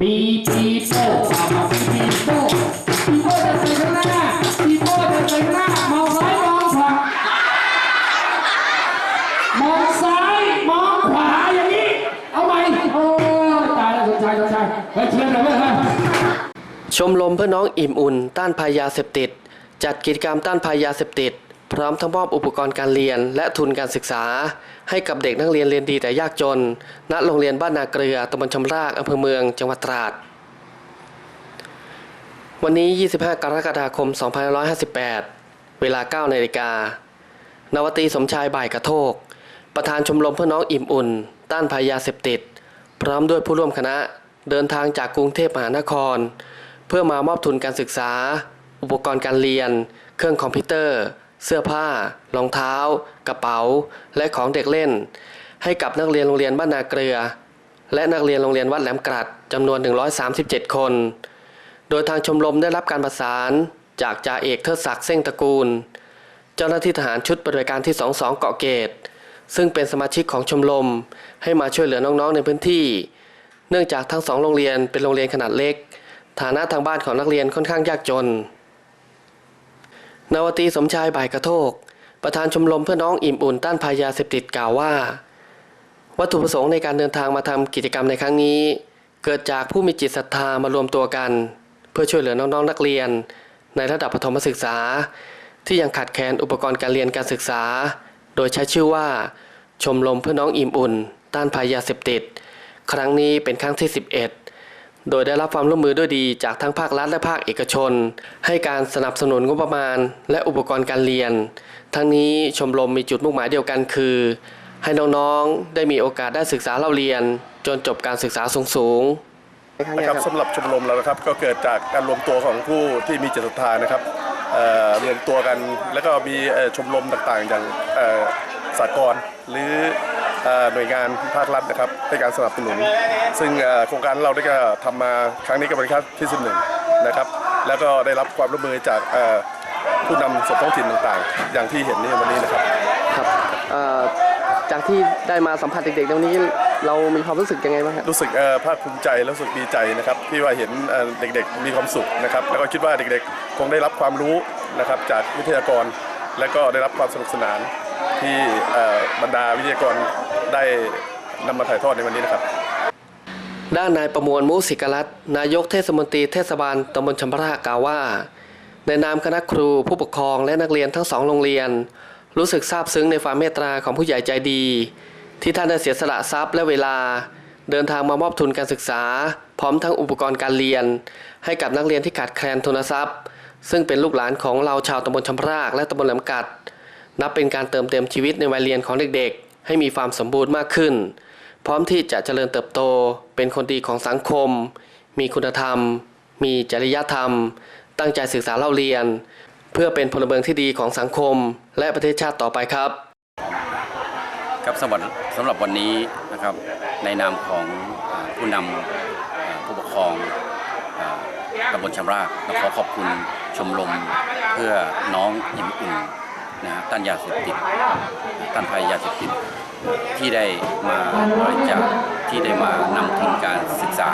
ปีปีโป้เอามาปีปีโป้ปีโป้จะใส่ข้างหน้าปีโป้จะใส่ข้างหน้ามองซ้ายมองขวามองซ้ายมองขวาอย่างนี้ เอาใหมโอ้ยตายแล้วสนใจสนใจเฮ้ยเชียร์หน่อยเว้ยเฮ้ยชมรมเพื่อน้องอิ่มอุ่น ต้านภัยยาเสพติด จัดกิจกรรมต้านภัยยาเสพติด พร้อมทั้งมอบอุปกรณ์การเรียนและทุนการศึกษา ให้กับเด็กนักเรียนเรียนดีแต่ยากจน ณ โรงเรียนบ้านนาเกลือตำบลชำรากอำเภอเมือง จังหวัดตราด วันนี้ 25 กรกฎาคม 2558 เวลา 9 นาฬิกา นวตีสมชายบ่ายกระโทก ประธานชมรมเพื่อน้องอิ่มอุ่น ต้านภัยยาเสพติด พร้อมด้วยผู้ร่วมคณะเดินทางจากกรุงเทพมหานคร เพื่อมามอบทุนการศึกษา อุปกรณ์การเรียน เครื่องคอมพิวเตอร์ เสื้อผ้า รองเท้า กระเป๋า และของเด็กเล่น ให้กับนักเรียนโรงเรียนบ้านนาเกลือ และนักเรียนโรงเรียนวัดแหลมกรัดจำนวน 137 คน โดยทางชมรมได้รับการประสานจากจ่าเอกเทิดศักดิ์เส้งตระกูล เจ้าหน้าที่ทหารชุดปฏิบัติการที่ 22 เกาะเกต ซึ่งเป็นสมาชิกของชมรมให้มาช่วยเหลือน้องๆในพื้นที่ เนื่องจากทั้งสองโรงเรียนเป็นโรงเรียนขนาดเล็ก ฐานะทางบ้านของนักเรียนค่อนข้างยากจน นาวตีสมชายบ่ายกระโทก ประธานชมรมเพื่อน้องอิ่มอุ่นต้านภัยาเสพติดกล่าวว่า วัตถุประสงค์ในการเดินทางมาทำกิจกรรมในครั้งนี้ เกิดจากผู้มีจิตศรัทธามารวมตัวกัน เพื่อช่วยเหลือน้องๆนักเรียน ในระดับประถมศึกษา ที่ยังขาดแคลนอุปกรณ์การเรียนการศึกษา โดยใช้ชื่อว่า ชมรมเพื่อน้องอิ่มอุ่น ต้านภัยยาเสพติด ครั้งนี้เป็นครั้งที่ 11 โดยได้รับความร่วมมือด้วยดีจากทั้งภาครัฐและภาคเอกชน ให้การสนับสนุนงบประมาณ และอุปกรณ์การเรียน ทั้งนี้ชมรมมีจุดมุ่งหมายเดียวกันคือ ให้น้องๆได้มีโอกาสได้ศึกษาเล่าเรียน จนจบการศึกษาสูงๆนะครับสำหรับชมรมเรานะครับก็เกิดจากการรวมตัวของผู้ที่มีจิตศรัทธานะครับรวมตัวกันแล้วก็มีชมรมต่างๆ อย่างเอ่อสากลหรือ หน่วยงานภาครัฐนะครับให้การสนับสนุน ซึ่งเอ่อโครงการเราได้ก็ทำมาครั้งนี้ก็เป็นครั้งที่สิบหนึ่งนะครับแล้วก็ได้รับความร่วมมือจากเอ่อผู้นำส่วนท้องถิ่นต่างๆ อย่างที่เห็นในวันนี้นะครับครับเอ่อจากที่ได้มาสัมผัสเด็กๆตรงนี้เรามีความรู้สึกยังไงบ้างครับรู้สึกเอ่อภาคภูมิใจและรู้สึกดีใจนะครับที่ว่าเห็นเอ่อเด็กๆมีความสุขนะครับแล้วก็คิดว่าเด็กๆ คงได้รับความรู้นะครับจากวิทยากร และก็ได้รับความสนุกสนานที่เอ่อบรรดาวิทยากร ได้นำมาถ่ายทอดในวันนี้นะครับ ด้านนายประมวลมุสิกรัตน์นายกเทศมนตรีเทศบาลตำบลชำระกล่าวว่า ในนามคณะครูผู้ปกครองและนักเรียนทั้งสองโรงเรียน รู้สึกซาบซึ้งในความเมตตาของผู้ใหญ่ใจดี ที่ท่านได้เสียสละทรัพย์และเวลา เดินทางมามอบทุนการศึกษา พร้อมทั้งอุปกรณ์การเรียน ให้กับนักเรียนที่ขาดแคลนทุนทรัพย์ ซึ่งเป็นลูกหลานของเราชาวตำบลชำรากและตำบลแหลมกัดนับเป็นการเติมเต็มชีวิตในวัยเรียนของเด็กๆ ให้มีความสมบูรณ์มากขึ้น พร้อมที่จะเจริญเติบโต เป็นคนดีของสังคม มีคุณธรรม มีจริยธรรม ตั้งใจศึกษาเล่าเรียน เพื่อเป็นพลเมืองที่ดีของสังคม และประเทศชาติต่อไปครับ ครับสำหรับสำหรับวันนี้นะครับในนามของผู้นำผู้ปกครองอตำบลชำรากเราขอขอบคุณชมรมเพื่อน้องอิ่มอุ่นนะฮะต้านยาเสพติดต้านภัยยาเสพติด ที่ได้มาบริจาคที่ได้มานำทุนการศึกษา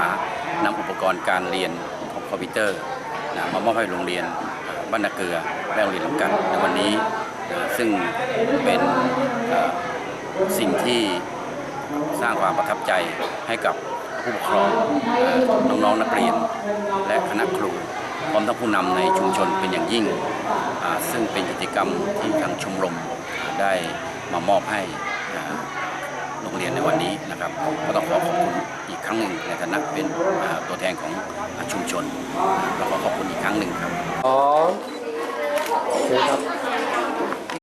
นำอุปกรณ์การเรียนของคอมพิวเตอร์นะมามอบให้โรงเรียนบ้านนาเกลือและโรงเรียนลำกันในวันนี้นะซึ่งเป็นสิ่งที่สร้างความประทับใจให้กับผู้ปกครองน้องๆนักเรียน และคณะครูพร้อมทั้งผู้นำในชุมชนเป็นอย่างยิ่ง ซึ่งเป็นกิจกรรมที่ทางชมรมได้มามอบให้ โรงเรียนในวันนี้นะครับก็ต้องขอขอบคุณอีกครั้งหนึ่งในฐานะเป็นตัวแทนของชุมชนเราขอขอบคุณอีกครั้งหนึ่งครับอ๋อโอเคครับ